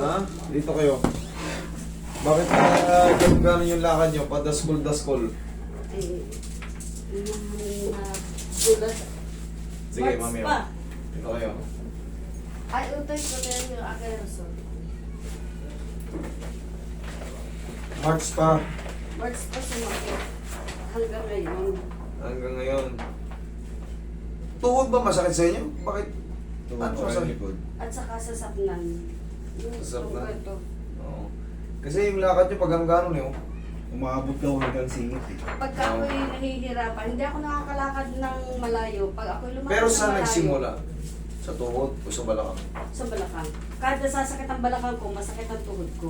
Ha? Dito kayo. Bakit uh, ganun gano'n yung lakad nyo? Padaskol-daskol. Eh, yung na gulat. Sige, mami. pa. Dito kayo. Ay, utay ko na yung resort. March pa. Marks pa sumakit. Hanggang ngayon. Hanggang ngayon. Tuhod ba masakit sa inyo? Bakit? Tuwag Ano sa likod. At saka sa sapnan. Yung Sa sapnan? tuwa ito. Oo. Kasi yung lakad nyo pag hanggang gano'n eh. oh. Umabot daw hanggang singit eh. Pagka ako'y nahihirapan, hindi ako nakakalakad ng malayo. Pag ako'y lumakad Pero ng saan malayo, nagsimula? Sa tuhod o sa balakang? Sa balakang. Kada sasakit ang balakang ko, masakit ang tuhod ko.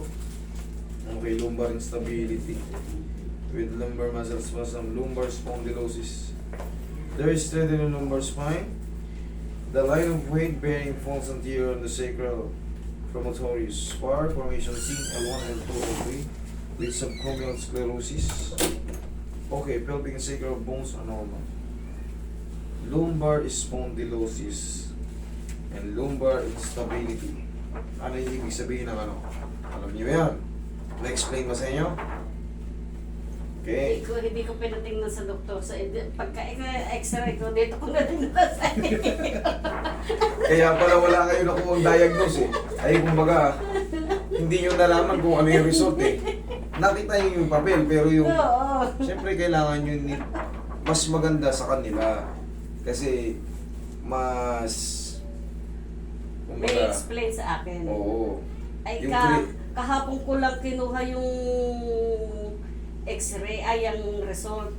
Okay, lumbar instability. With lumbar muscle spasm, lumbar spondylosis. There is strength in the lumbar spine. The line of weight bearing falls anterior on the sacral promontorius. Spar formation seen L1 and 2 L3 with subclavian sclerosis. Okay, pelvic and sacral bones are normal. Lumbar spondylosis and lumbar instability. Ano yung ibig sabihin ng ano? Alam niyo yan. Na-explain mo sa inyo? Okay. Hindi ko, hindi ko pinatingnan sa doktor. Sa, pagka x-ray ko, dito ko na din nasa Kaya pala wala kayo nakuha diagnose eh. Ay, kumbaga, hindi nyo nalaman kung ano yung result eh. Nakita nyo yung papel, pero yung... Oo. Siyempre, kailangan nyo ni, mas maganda sa kanila. Kasi, mas... May Kumbaga, explain sa akin. oo. Ay, Yung ka, kahapon ko lang kinuha yung x-ray, ay ang result.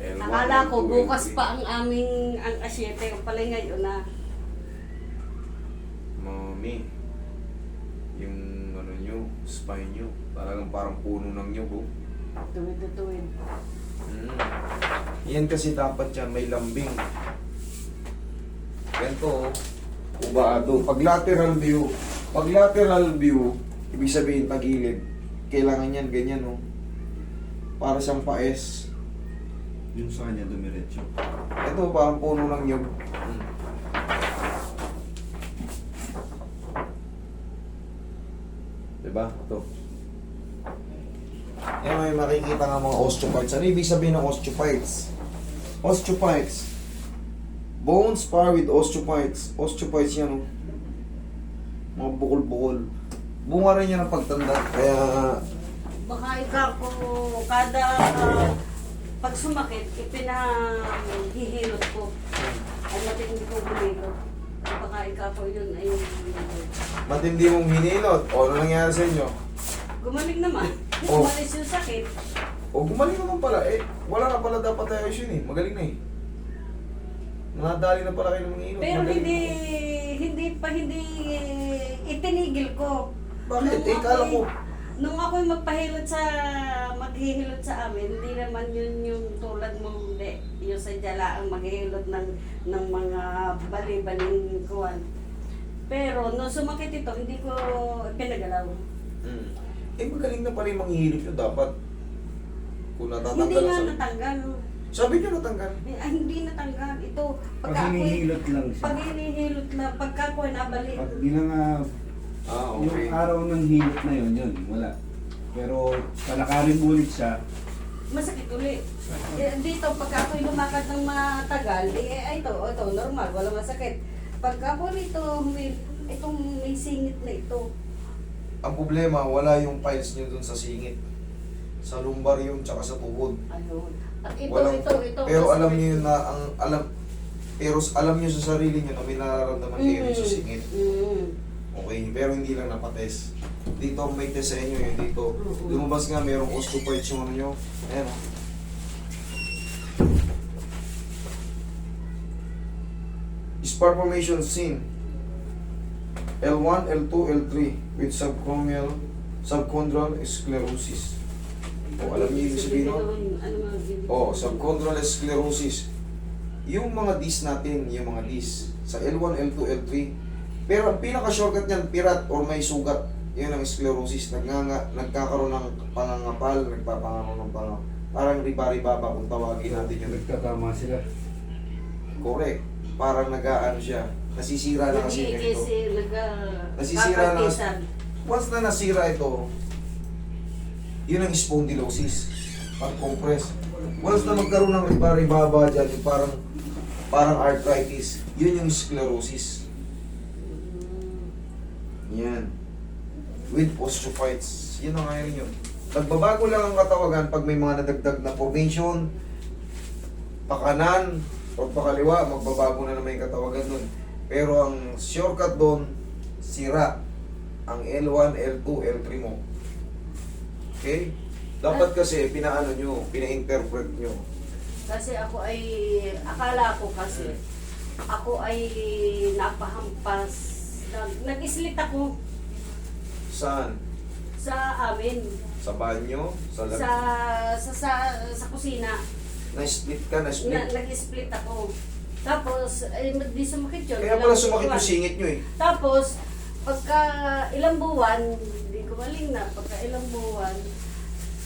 L1, Akala ko, L2, bukas L3. pa ang aming, ang asyete, o pala ngayon na. Mami, yung ano nyo, spine nyo, talagang parang puno ng nyog oh. Tuwid na tuwid. Mm. Yan kasi dapat yan, may lambing. Ganito, oh. ubaado. Pag lateral view, pag lateral view, ibig sabihin tagilid, kailangan yan ganyan, oh. Para siyang paes. Yung sa kanya dumiretso. Ito, parang puno ng nyog. Mm. Diba? Ito. Yan may makikita nga mga osteophytes. Ano ibig sabihin ng osteophytes? Osteophytes. Bone spar with osteophytes. Osteophytes yan, oh. Mga bukol-bukol. Bunga rin yan ng pagtanda. Kaya, Baka ikaw ko, kada ah, pag sumakit, ipinahihilot ko. Ay matindi ko humilot. Baka ikaw ko yun ay matindi mong hinilot. O, ano nangyari sa inyo? gumaling naman. Oh. Umalis yung sakit. O, gumaling naman pala. Eh, wala na pala dapat tayo yun eh. Magaling na eh. Nadali na pala kayo ng mga ilot. Pero Magaling hindi, hindi pa, hindi itinigil ko. Bakit? Nung Eh, kala ko. Nung ako'y magpahilot sa, maghihilot sa amin, hindi naman yun yung tulad mong hindi. Yung sa jala ang maghihilot ng, ng mga bali-baling kuwan. Pero nung sumakit ito, hindi ko pinagalaw. Hmm. Eh, magaling na pala yung manghihilot nyo dapat. Kung Hindi natatanggal nga sa... natanggal. Sabi nyo natanggal. Eh, Ay, hindi natanggal. Ito, Pag hinihilot lang siya. pag hinihilot na, pagka ako'y nabalik, Pag di na nga, Ah, yung okay. araw ng hilot na yun, yun, wala. Pero palakarin ulit siya, masakit ulit. Eh, dito, pagka ako'y lumakad ng matagal, eh, ay, ito, ito, normal, wala masakit. Pagka ako nito, may, itong may singit na ito. Ang problema, wala yung files nyo dun sa singit. Sa lumbar yun, tsaka sa tuhod. Ayun. At ito, Walang- ito, ito. Pero masakit. alam niyo na ang alam pero alam niyo sa sarili niyo na may nararamdaman kayo sa singit. mm. Okay, pero hindi lang napates. Dito may test sa inyo yung dito. Lumabas nga merong osteophytes yung ano nyo. Ayan o. Spar formation seen. L1, L2, L3 with subchondral subchondral sclerosis. O alam niyo yung sabihin nun? Ano Oh, ko- subchondral sclerosis. Yung mga dis natin, yung mga dis, sa L1, L2, L3, pero ang pinaka-shortcut niyan, pirat or may sugat, yun ang sclerosis. Nagnganga, nagkakaroon ng pangangapal, nagpapangano ng pang parang riba-riba ba kung tawagin natin yun. nagtatama sila. Correct. Parang nag-aano siya. nasisira na kasi ito. Nag-iikisi, nag Nasisira na. kakartisan. Once na nasira ito, yun ang spondylosis. Pag-compress. Once na magkaroon ng riba-ribaba dyan, yung parang parang arthritis, yun yung sclerosis. Yan. With osteophytes. Yun ang ngayon yun. Nagbabago lang ang katawagan pag may mga nadagdag na formation, pakanan, o pakaliwa, magbabago na naman yung katawagan nun. Pero ang shortcut doon, sira. Ang L1, L2, L3 mo. Okay? Dapat kasi pinaano nyo, pina-interpret nyo. Kasi ako ay, akala ko kasi, ako ay napahampas. Nag, nag-islit ako Saan? sa amin. Sa banyo? Sa lab? Sa, sa, sa, sa kusina. Na-split ka, Na, na-split. nag-split ako. Tapos, ay, di sumakit yun. Kaya Ilang pala sumakit buwan. yung singit nyo eh. Tapos, pagka ilang buwan, hindi ko maling na, pagka ilang buwan,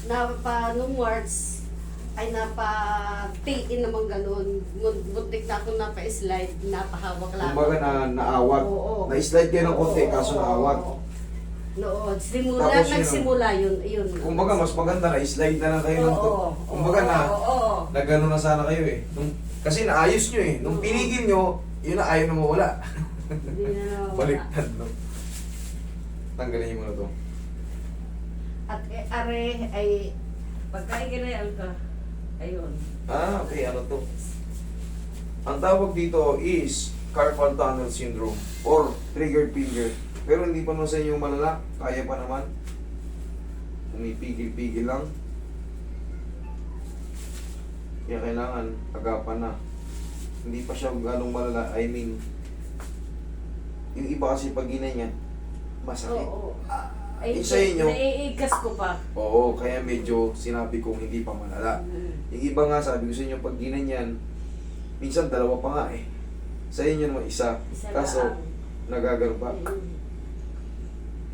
napa, nung March, ay napa-tiin naman ganun. Mun- Muntik na akong napa-slide, napahawak lang. Kumbaga na naawat. Oo. Na-slide kayo ng konti, Oo, kaso oo, naawat. oo. Noon, simula, Tapos yun, nagsimula yun, yun. Kumbaga mas maganda na slide na lang kayo ng. Oo, Kumbaga na oo, oo. nagano na sana kayo eh. Nung, kasi naayos nyo eh. Nung Oo. pinigil nyo, yun na ayaw na mawala. Hindi na nawawala. Baliktad no. Tanggalin mo na to. At eh, are ay, pagka ikinayal ka, ayun. Ah, okay, ano to? Ang tawag dito is carpal tunnel syndrome or triggered finger. Pero hindi pa naman sa inyo malala, kaya pa naman. Umipigil-pigil lang. Kaya kailangan agapan na. Hindi pa siya ganong malala. I mean, yung iba kasi pag ginanyan, masakit. Oo. Ay, Yung sa inyo? Naiigas ko pa. Oo, kaya medyo sinabi kong hindi pa malala. Yung iba nga sabi ko sa inyo, pag ginanyan, minsan dalawa pa nga eh. Sa inyo naman isa. Isa Kaso, pa. Mm.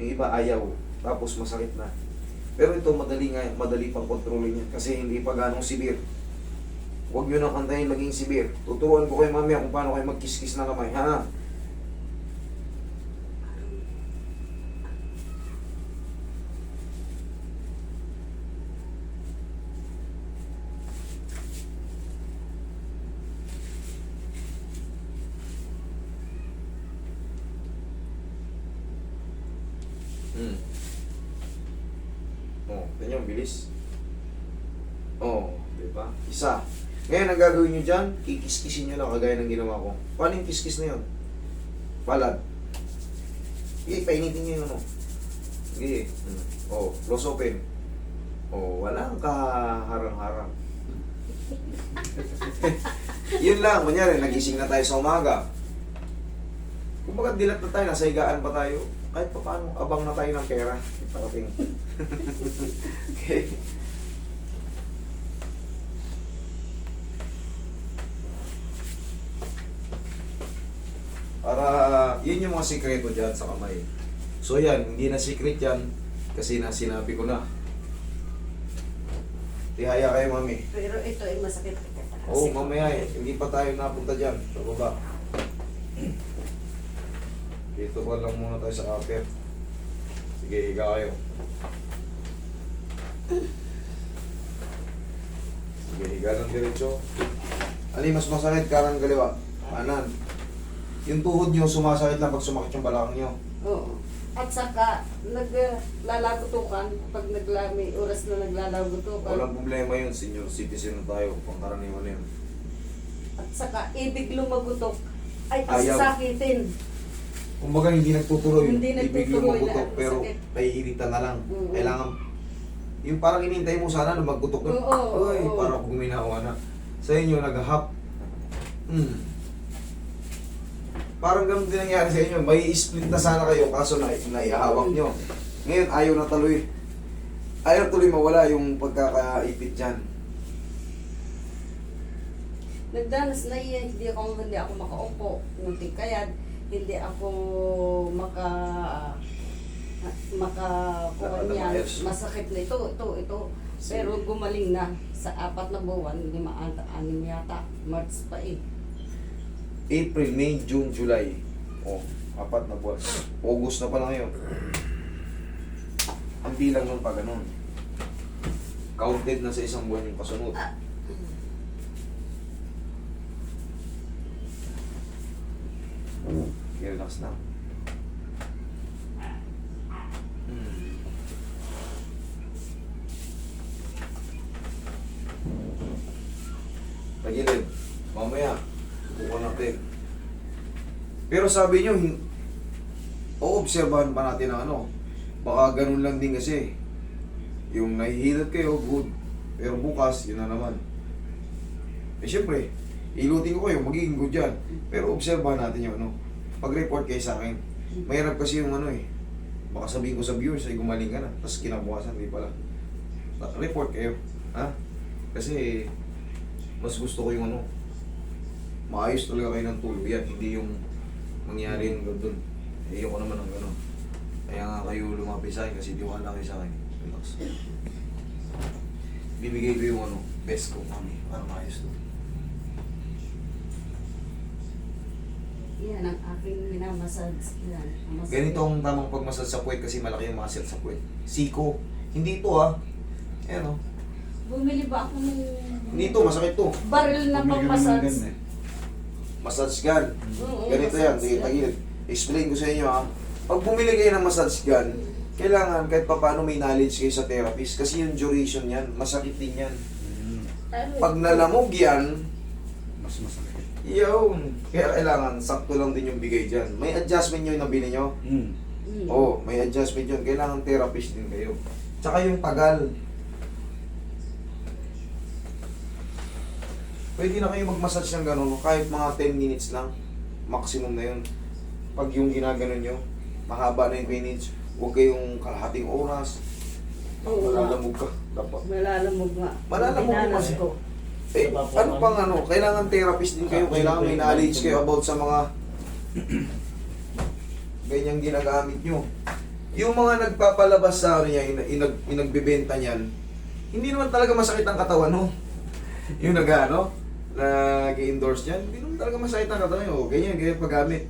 Yung iba ayaw. Tapos masakit na. Pero ito, madali nga, madali pang kontrolin yan. Kasi hindi pa ganong sibir. Huwag nyo nang antayin maging sibir. Tuturuan ko kayo mamaya kung paano kayo magkiskis na kamay. Ha? Hmm. Oh, ganyan, bilis. Oh, di ba? Isa. Ngayon, ang gagawin nyo dyan, kikiskisin nyo lang kagaya ng ginawa ko. Paano yung kiskis na yun? Palad. Sige, painitin nyo yung ano. Sige. Hmm. Oh, close open. Oh, walang kaharang-harang. yun lang, kunyari, nagising na tayo sa umaga. Kung baga dilat na tayo, nasa higaan pa tayo, kahit pa paano, abang na tayo ng pera. Parating. okay. Para, yun yung mga sikreto dyan sa kamay. So yan, hindi na secret yan, kasi na sinabi ko na. Tihaya kayo, mami. Pero ito ay masakit. Oo, Kasi- mamaya eh. Hindi pa tayo napunta dyan. Sa baba. Dito pa lang muna tayo sa kapit. Sige, higa kayo. Sige, higa ng diretso. Ali, mas masakit karang kaliwa. Kanan. Yung tuhod nyo, sumasakit lang pag sumakit yung balakang nyo. Oo. At saka, naglalagutukan, pag naglami, oras na naglalagutukan. Walang problema yun, senior citizen na tayo. Pangkaraniwan na yun. At saka, ibig lumagutok, ay Ayaw. sasakitin. Kumbaga hindi nagtutuloy, Hindi ibig nagtutuloy lumagutok, pero masakit. naiiritan na lang. Oo. Kailangan, yung parang inintay mo sana na maggutok na, Oo, Uy, oo. parang guminawa na. Sa inyo, nag-hap. Hmm. Parang ganun din nangyari sa inyo. May split na sana kayo, kaso na, naihahawak nyo. Ngayon, ayaw na tuloy. Ayaw tuloy mawala yung pagkakaipit dyan. Nagdanas na yan, hindi ako, hindi ako makaupo. Ngunting kayad, hindi ako maka maka kuha Dapat niyan. ayos. Masakit na ito, ito, ito. Pero gumaling na sa apat na buwan, lima ata, anim yata, March pa eh. April, May, June, July. Oh, apat na buwan. August na pala ngayon. Ang bilang nun pa ganun. Counted na sa isang buwan yung kasunod. Okay, relax na. Hmm. Tagilid. Mamaya, subukan natin. Pero sabi nyo, o-obserbahan pa natin ang ano. Baka ganun lang din kasi. Yung nahihilot kayo, good. Pero bukas, yun na naman. Eh syempre, ilutin ko kayo, magiging good yan. Pero obserbahan natin yung ano. Pag-report kayo sa akin. Mahirap kasi yung ano eh. Baka sabihin ko sa viewers ay gumaling ka na. Tapos kinabukasan, di pala. Report kayo. Ha? Kasi mas gusto ko yung ano. Maayos talaga kayo ng tuluyan. Hindi yung mangyari yung doon. Eh, ayoko naman ng gano'n. Kaya nga kayo lumapit sa akin kasi tiwala kayo sa akin. Relax. Bibigay ko yung ano, best ko, mami. Para maayos to. Yan ang aking minamassage. Yan. ang. Ganito ang tamang pagmasad sa puwet kasi malaki yung muscle sa puwet. Siko. Hindi ito ah. Ayan oh. Bumili ba ako ng Hindi ito, masakit to. baril na Bumili kami ng pang-massage? ganun eh. Massage gun. Oo, Ganito yan, sige, tagilid. Explain ko sa inyo ha. Pag bumili kayo ng massage gun, kailangan kahit pa paano may knowledge kayo sa therapist kasi yung duration yan, masakit din yan. Mm. Pag nalamog yan, Mas masakit. yun. Kaya kailangan, sakto lang din yung bigay dyan. May adjustment yun na bili nyo. Mm. Mm. Oo, may adjustment yun. Kailangan therapist din kayo. Tsaka yung tagal. Pwede na kayo mag-massage ng ganun, kahit mga 10 minutes lang. Maximum na yun. Pag yung ginaganon nyo, mahaba na yung 20 minutes, huwag kayong kalahating oras. Oo. Malalamog ka. Dapat. Malalamog nga. Malalamog mo Dinanas kasi. ko. Eh, ano pang ano, kailangan therapist din kayo, kailangan may knowledge kayo about sa mga ganyang ginagamit nyo. Yung mga nagpapalabas sa ano niya, inag, inag, inagbebenta niyan, hindi naman talaga masakit ang katawan, no? Yung nag, ano, nag-endorse niyan, hindi naman talaga masakit ang katawan nyo. Ganyan, ganyan paggamit.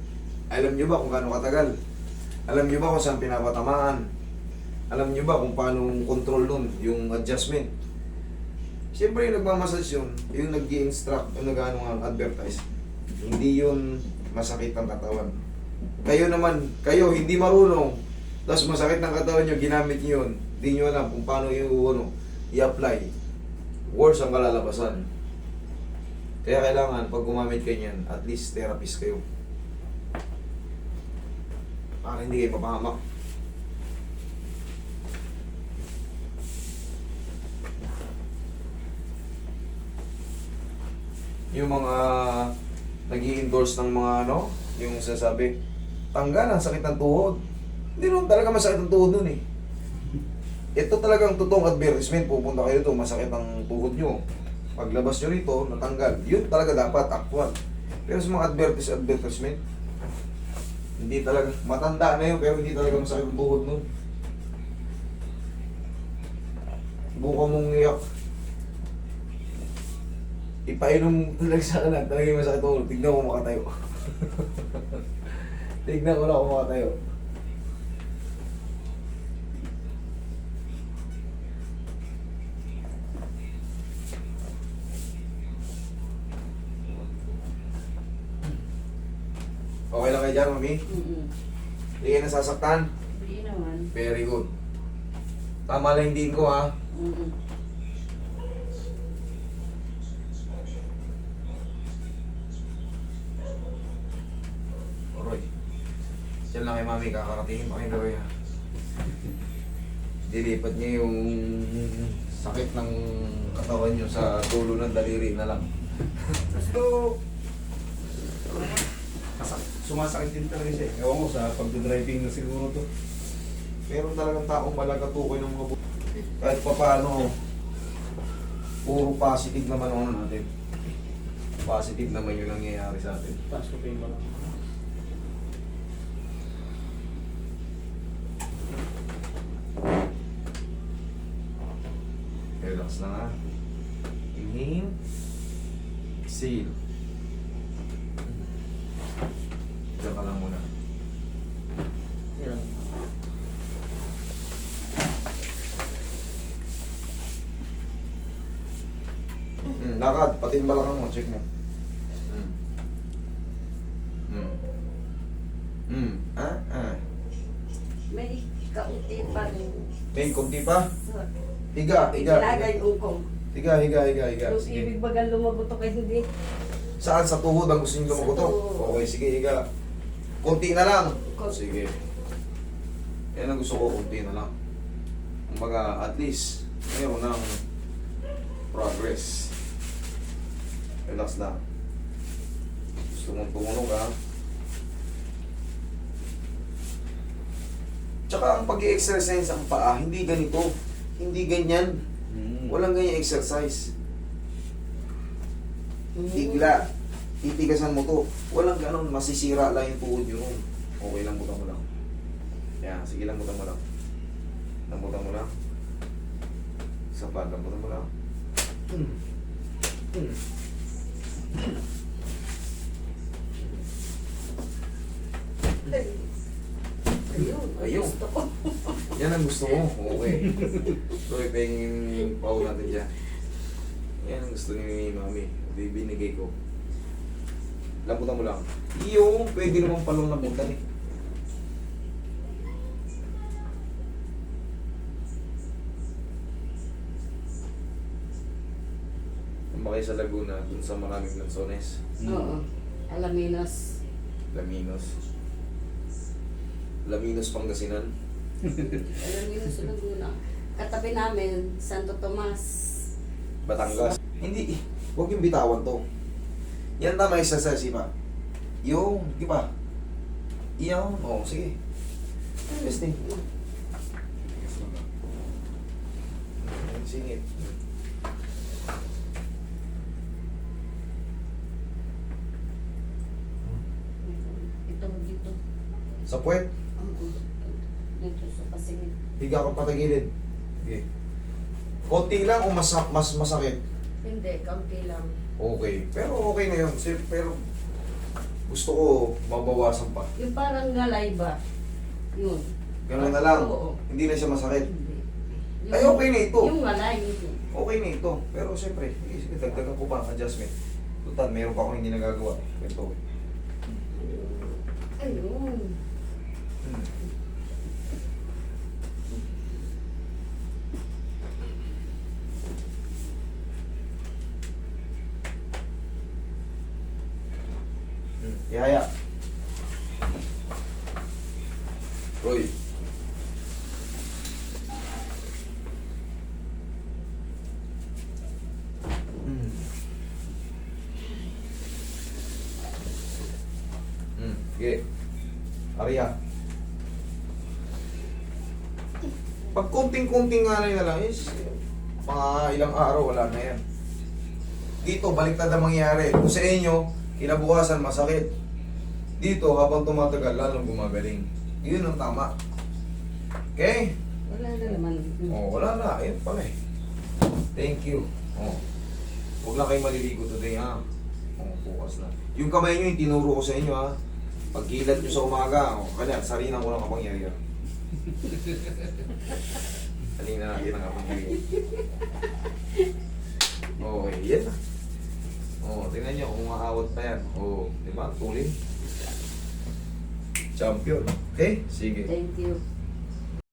Alam nyo ba kung gaano katagal? Alam nyo ba kung saan pinapatamaan? Alam nyo ba kung paano control nun, yung adjustment? Siyempre yung nagmamassage yun, yung nag instruct yung nag nga advertise, hindi yun masakit ang katawan. Kayo naman, kayo hindi marunong, tapos masakit ng katawan nyo, ginamit nyo yun, hindi nyo alam kung paano yung ano, i-apply. Worse ang kalalabasan. Kaya kailangan, pag gumamit kayo yan, at least therapist kayo. Para hindi kayo mapahamak. yung mga nag endorse ng mga ano, yung sasabi, tanggal ang sakit ng tuhod. Hindi naman talaga masakit ang tuhod nun eh. Ito talagang totoong advertisement, pupunta kayo to, masakit ang tuhod nyo. Paglabas nyo rito, natanggal. Yun talaga dapat, actual. Pero sa mga advertise, advertisement, hindi talaga, matanda na yun, pero hindi talaga masakit ang tuhod nun. Buka mong iyak. Ipainom talaga sa kanan, talaga yung masakit ulo. Tignan ko makatayo. Tignan ko na kung makatayo. Okay lang kayo dyan, mami? Mm-mm. Hindi kayo nasasaktan? Hindi naman. Very good. Tama lang din ko ha. Mm-mm. Oroy. Diyan lang kay mami, kakaratingin pa kayo gawin ha. Dilipat niya yung sakit ng katawan niyo sa dulo ng daliri na lang. So, sumasakit din talaga siya. eh. Ewan ko sa pagdadriving na siguro to. Meron talagang taong malagatukoy ng mga bu- Kahit pa paano, puro positive naman ang ano natin. Positive naman yung nangyayari sa atin. Taas ko pa yung mga. Relax lang ha. Inhale. Exhale. Diyan ka lang muna. Pati yung balakang mo, check mo. Hmm. Hmm. Hmm. Ah, ah. May kaunti pa rin. May kunti pa. Higa, higa. Ilaga higa. yung ungkong. Higa, higa, higa, higa. Sige. ibig bagang lumabutok ay hindi. Saan sa tuhod ang gusto niyo tuhod. Okay, sige, higa. Kunti na lang. Kunti. Sige. Yan ang gusto ko, kunti na lang. Kumbaga, at least, mayroon ng progress. Relax lang. Gusto mong tumunog, ha? Tsaka ang pag exercise ang paa, hindi ganito. Hindi ganyan. Mm. Walang ganyan exercise. Bigla. Titigasan mo to. Walang ganon. Masisira lang yung tuhod nyo. Okay lang, butan mo lang. Yan, sige lang, butan mo lang. Lambutan mo lang. Isa pa, lambutan mo lang. Hmm. Hmm. Ayun. Ayun. Gusto ko. Yan ang gusto mo. Okay. So, ipahingin yung pau natin dyan. Yan ang gusto ni Mami. Bibinigay ko. Lambutan mo lang. Yung, pwede naman palong lambutan eh. Kayo sa Laguna, dun sa maraming lansones, Mm. Oo. Alaminos. Laminos. Laminos Pangasinan. Alaminos sa Laguna. Katabi namin, Santo Tomas. Batangas. Hindi, huwag yung bitawan to. Yan tama yung exercise, iba. Yung, di ba? Iyaw, oo, sige. Testing. Singit. Ito dito. Sa puwet. Dito sa pasingit. higa ka patagilid. Okay. Konti lang o mas, mas masakit? Hindi, kaunti lang. Okay. Pero okay na yun. Sir, Pero gusto ko mabawasan pa. Yung parang galay ba? Yun. Ganun na lang. Oo. Hindi na siya masakit. Hindi. Ay, okay na ito. Yung galay, hindi. Okay na ito. Pero siyempre, dagdagan ko pa ang adjustment. Total, meron pa akong hindi nagagawa. Ito. Ayun. Hmm. Hmm. Ihaya. Roy. Hmm. Hmm. Sige. Arya. Pag kunting-kunting nga na lang is, mga ilang araw, wala na yan. Dito, baliktad ang mangyayari. Kung sa inyo, kinabukasan, masakit. Dito, habang tumatagal, lalong gumagaling. Yun ang tama. Okay? Wala na naman. Oh, wala na. Ayun pala eh. Thank you. Oh. Huwag lang kayo maliligo today, ha? Oh, bukas na. Yung kamay nyo, yung tinuro ko sa inyo, ha? Pagkilat nyo sa umaga, oh, kanya, sarinan ko ng kapangyarihan. Salina natin ang kapangyarihan. Okay, yan na. Oh, tingnan nyo, kung maawat pa yan. Oh, di ba? Tulin. Champion. Okay? Sige. Thank you.